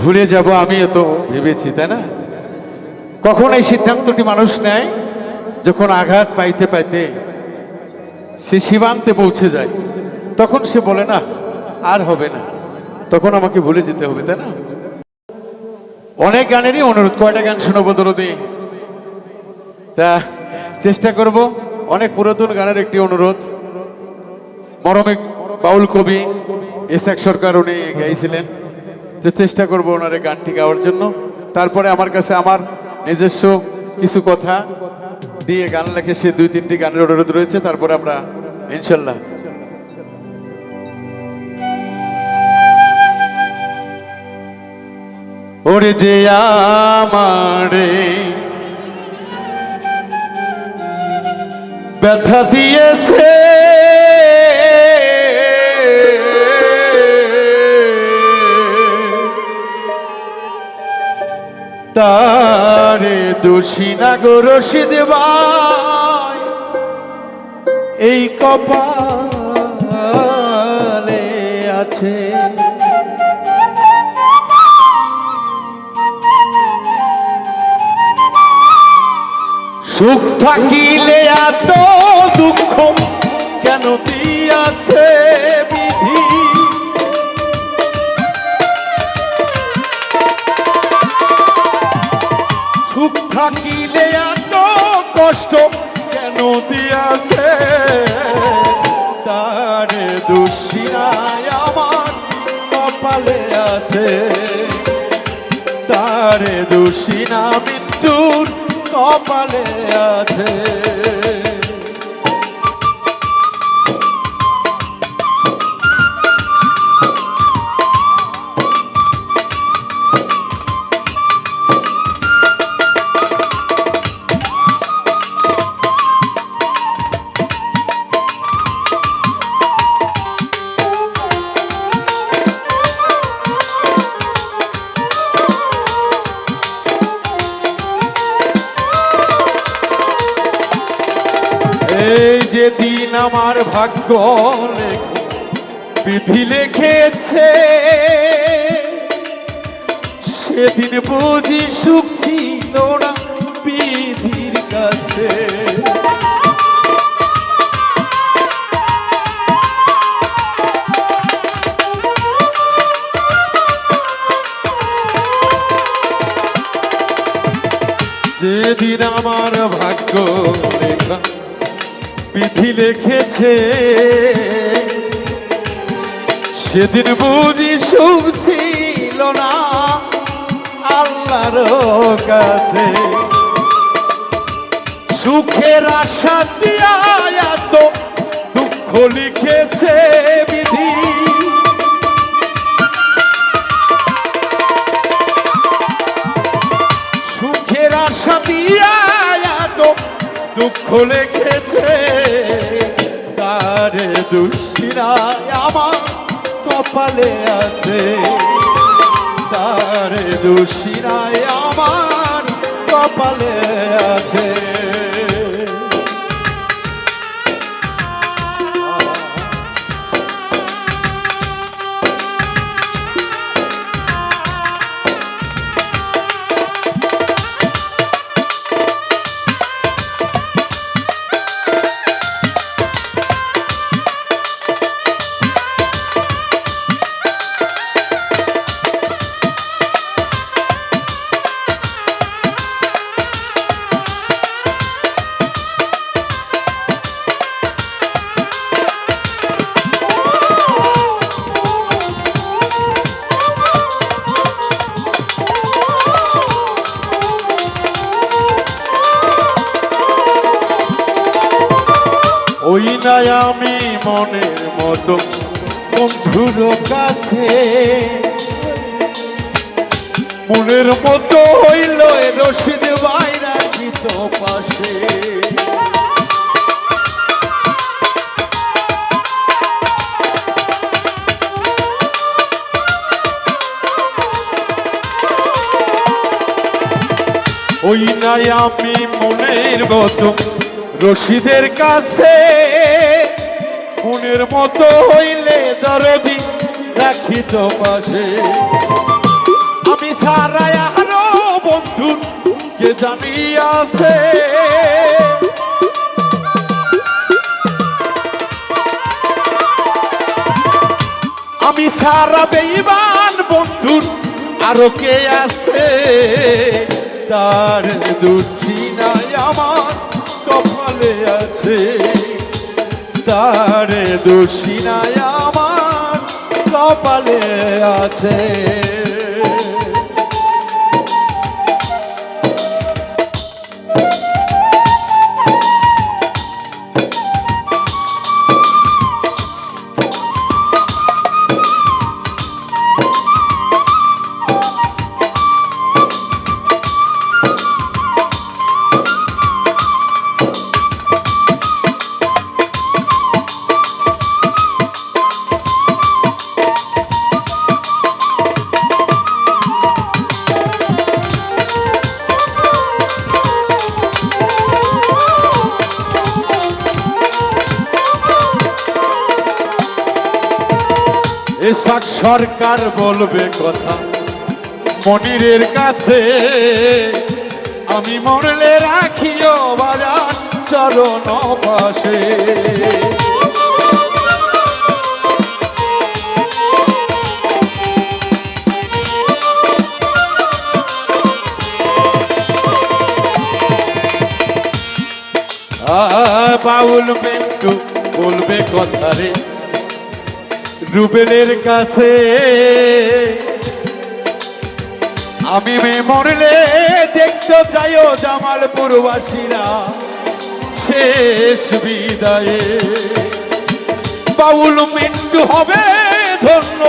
ভুলে যাব আমি তো ভেবেছি, তাই না? কখন এই সিদ্ধান্তটি মানুষ নেয়? যখন আঘাত পাইতে পাইতে সে সীমান্তে পৌঁছে যায়, তখন সে বলে, না, আর হবে না। তখন আমাকে ভুলে যেতে হবে, তাই না? অনেক গানেরই অনুরোধ, কয়টা গান শোনাবো দরদি? তা চেষ্টা করব, অনেক পুরাতন গানের একটি অনুরোধ। মরমে বাউল কবি এসাক সরকার উনি গাইছিলেন। যে চেষ্টা করব ওনার গানটি গাওয়ার জন্য। তারপরে আমার কাছে আমার নিজস্ব কিছু কথা দিয়ে গান লেখে, সে দুই তিনটি গানের অনুরোধ রয়েছে, তারপরে আমরা ইনশাল্লাহ ওরে যে আমারে ব্যথা দিয়েছে তারে দোষী না গো এই কপালে আছে। সুখ থাকিলে এত দুঃখ কেন দিয়াছে থাকিলে এত কষ্ট কেন দিয়াছে? তার দুশিরায় আমার কপালে আছে। তার দুষিনা মৃত্যুর কপালে আছে। দিন আমার ভাগ্য বিধি লিখেছে, সেদিন বুঝি সুখ ছিল না বিধির কাছে। যেদিন আমার ভাগ্য বিধি লিখেছে। সেদিন বুঝি সুখ ছিল না আল্লাহর কাছে। সুখের আশা দিয়া এত দুঃখ লিখেছে বিধি। সুখের আশা দুঃখ লেখেছে তার দুঃসিনায় আমার কপালে আছে। তার দুঃসিনায় আমার কপালে আছে। ওই নাই আমি মনের মতো বন্ধুর কাছে। মনের মতো হইল রশিদ বাইরা গীত পাশে। ওই নাই আমি মনের মতো রশিদের কাছে মনের মতো হইলে দরদি রাখি তো পাশে সারাই আরও বন্ধু, কে জানি আছে আমি সারা বেইমান বন্ধুর আরও কে আছে? তার দুঃখিনাই আমার। কপালে আছে। তার দোষী নাই আমার কপালে আছে। এসাক সরকার বলবে কথা। মনিরের কাছে আমি মরলে রাখিও বাজার চরণ পাশে। বাউল মেন্টু বলবে কথা রে। রুবেলের কাছে। আমি মে মরলে দেখতে চাইও জামালপুরবাসীরা। শেষ বিদায়ে। বাউল মিন্টু হবে ধন্য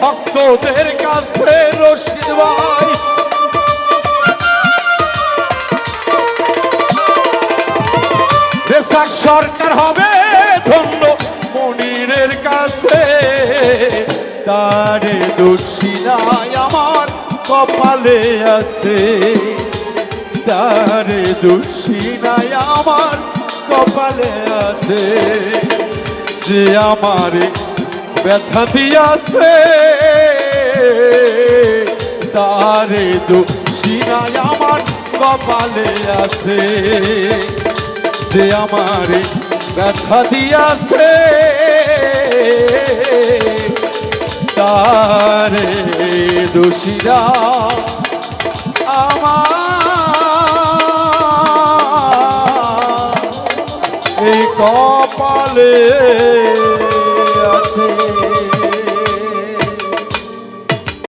ভক্তদের কাছে, রশিদ ভাই। সরকার হবে তারে দোষিনাই আমার কপালে আছে। তারে দোষিনাই আমার কপালে আছে। যে আমারে ব্যথা দিয়াছে, তারে দোষিনাই আমার কপালে আছে। যে আমার ব্যথা দিয়াছে তারে দোষীরা আমার। এই কপালে